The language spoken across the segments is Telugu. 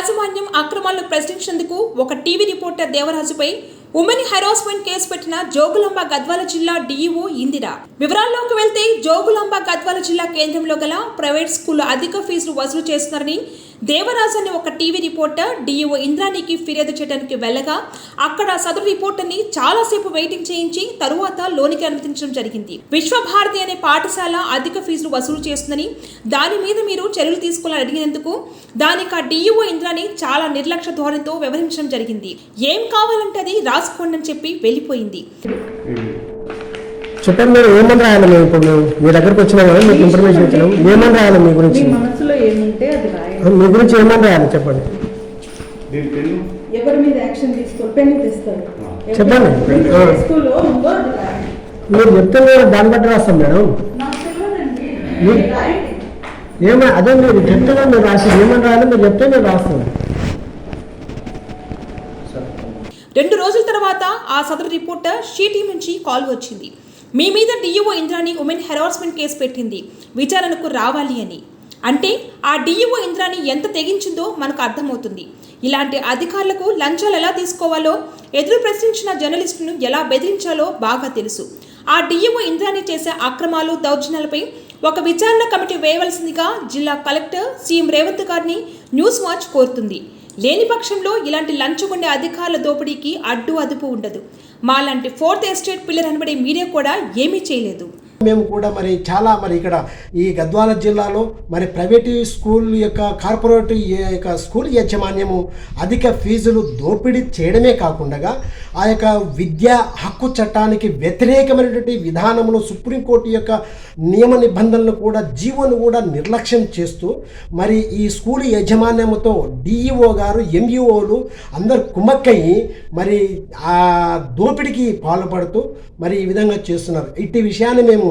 యాజమాన్యం అక్రమాలను ప్రశ్నించేందుకు ఒక టీవీ రిపోర్టర్ దేవరాజుపై ఉమెన్ హెరాస్మెంట్ కేసు పెట్టిన జోగులాంబ గద్వాల జిల్లా డీఈఓ ఇందిరా. వివరాల్లోకి వెళ్తే జోగులాంబ గద్వాల జిల్లా కేంద్రంలో గల ప్రైవేట్ స్కూల్ అధిక ఫీజులు వసూలు చేస్తున్నారని దేవరాజు అనే ఒక టీవీ రిపోర్టర్ డిఈఓ ఇంద్రానికి ఫిర్యాదు చేయడానికి వెళ్ళగా అక్కడ సదరు రిపోర్టర్ని చాలాసేపు వెయిటింగ్ చేయించి తరువాత లోనికి అనుమతించడం జరిగింది. విశ్వభారతి అనే పాఠశాల అధిక ఫీజులు వసూలు చేస్తుందని దాని మీద మీరు చర్యలు తీసుకోవాలని అడిగినందుకు దానికి ఆ డిఈఓ ఇంద్రాని చాలా నిర్లక్ష్య ధోరణితో వ్యవహరించడం జరిగింది. ఏం కావాలంటే అది రాసుకోండి అని చెప్పి వెళ్ళిపోయింది. చెప్పండి మీరు ఏమని రాయాలి మేము ఇప్పుడు? మేము మీ దగ్గరకు వచ్చినా కదా మీకు ఇన్ఫర్మేషన్ ఇచ్చినాం. ఏమని రాయాలి మీ గురించి మనసులో ఏముంటే అది రాయండి మీ గురించి ఏమని రాయాలి చెప్పండి ఎవరి మీద యాక్షన్ తీసుకోవాలి పెన్ను తెస్తారు చెప్పండి. ఆ. స్కూల్లో ఉందో అది రాయండి. మీరు చెప్తే మేము దాన్ని బట్టి రాస్తాం మేడం. నాకు తెలియదండి. మీరు రాయండి. ఏమో అదే మీరు చెప్తే మీరు రాసి ఏమని రాయాలి మీరు చెప్తే మేము రాస్తాం రెండు రోజుల తర్వాత ఆ సదరు రిపోర్టర్ షీటీ నుంచి కాల్ వచ్చింది. మీ మీద DEO Indrani women harassment case పెట్టింది. విచారణకు రావాలి అని. అంటే ఆ డిఈఓ ఇంద్రాని ఎంత తెగించిందో మనకు అర్థమవుతుంది. ఇలాంటి అధికారులకు లంచాలు ఎలా తీసుకోవాలో ఎదురు ప్రశ్నించిన జర్నలిస్టును ఎలా బెదిరించాలో బాగా తెలుసు. ఆ డిఈఓ ఇంద్రాని చేసే అక్రమాలు దౌర్జన్యాలపై ఒక విచారణ కమిటీ వేయవలసిందిగా జిల్లా కలెక్టర్ సీఎం రేవంత్ గారిని న్యూస్ వాచ్ కోరుతుంది. లేని పక్షంలో ఇలాంటి లంచగొండే అధికారుల దోపిడీకి అడ్డు అదుపు ఉండదు. మాలాంటి ఫోర్త్ ఎస్టేట్ పిల్లర్ అనబడే మీడియా కూడా ఏమీ చేయలేదు. మేము కూడా మరి చాలా మరి ఇక్కడ ఈ గద్వాల జిల్లాలో మరి ప్రైవేటు స్కూల్ యొక్క కార్పొరేట్ యొక్క స్కూల్ యాజమాన్యము అధిక ఫీజులు దోపిడీ చేయడమే కాకుండా ఆ యొక్క విద్యా హక్కు చట్టానికి వ్యతిరేకమైనటువంటి విధానంలో సుప్రీంకోర్టు యొక్క నియమ నిబంధనలు కూడా జీవోను కూడా నిర్లక్ష్యం చేస్తూ మరి ఈ స్కూల్ యజమాన్యముతో డిఈఓ గారు ఎంఈఓలు అందరు కుమ్మక్కయ్యి మరి ఆ దోపిడికి పాల్పడుతూ మరి ఈ విధంగా చేస్తున్నారు. ఇట్టి విషయాన్ని మేము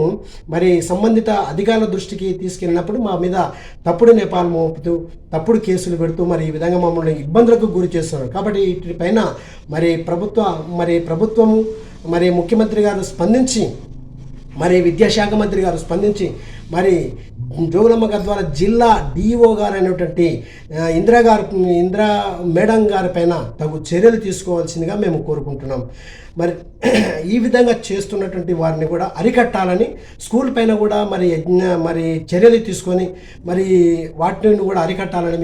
మరి సంబంధిత అధికారుల దృష్టికి తీసుకెళ్ళినప్పుడు మా మీద తప్పుడు నేపాలు మోపుతూ తప్పుడు కేసులు పెడుతూ మరి ఈ విధంగా మమ్మల్ని ఇబ్బందులకు గురి చేస్తున్నారు. కాబట్టి వీటిపైన మరి ప్రభుత్వ మరి ప్రభుత్వము మరి ముఖ్యమంత్రి గారు స్పందించి మరి విద్యాశాఖ మంత్రి గారు స్పందించి మరి జోగులమ్మ గారి ద్వారా జిల్లా డిఓ గారు అయినటువంటి ఇందిరా గారు ఇందిరా మేడం గారి పైన తగు చర్యలు తీసుకోవాల్సిందిగా మేము కోరుకుంటున్నాం. మరి ఈ విధంగా చేస్తున్నటువంటి వారిని కూడా అరికట్టాలని స్కూల్ పైన కూడా మరి మరి చర్యలు తీసుకొని మరి వాటిని కూడా అరికట్టాలని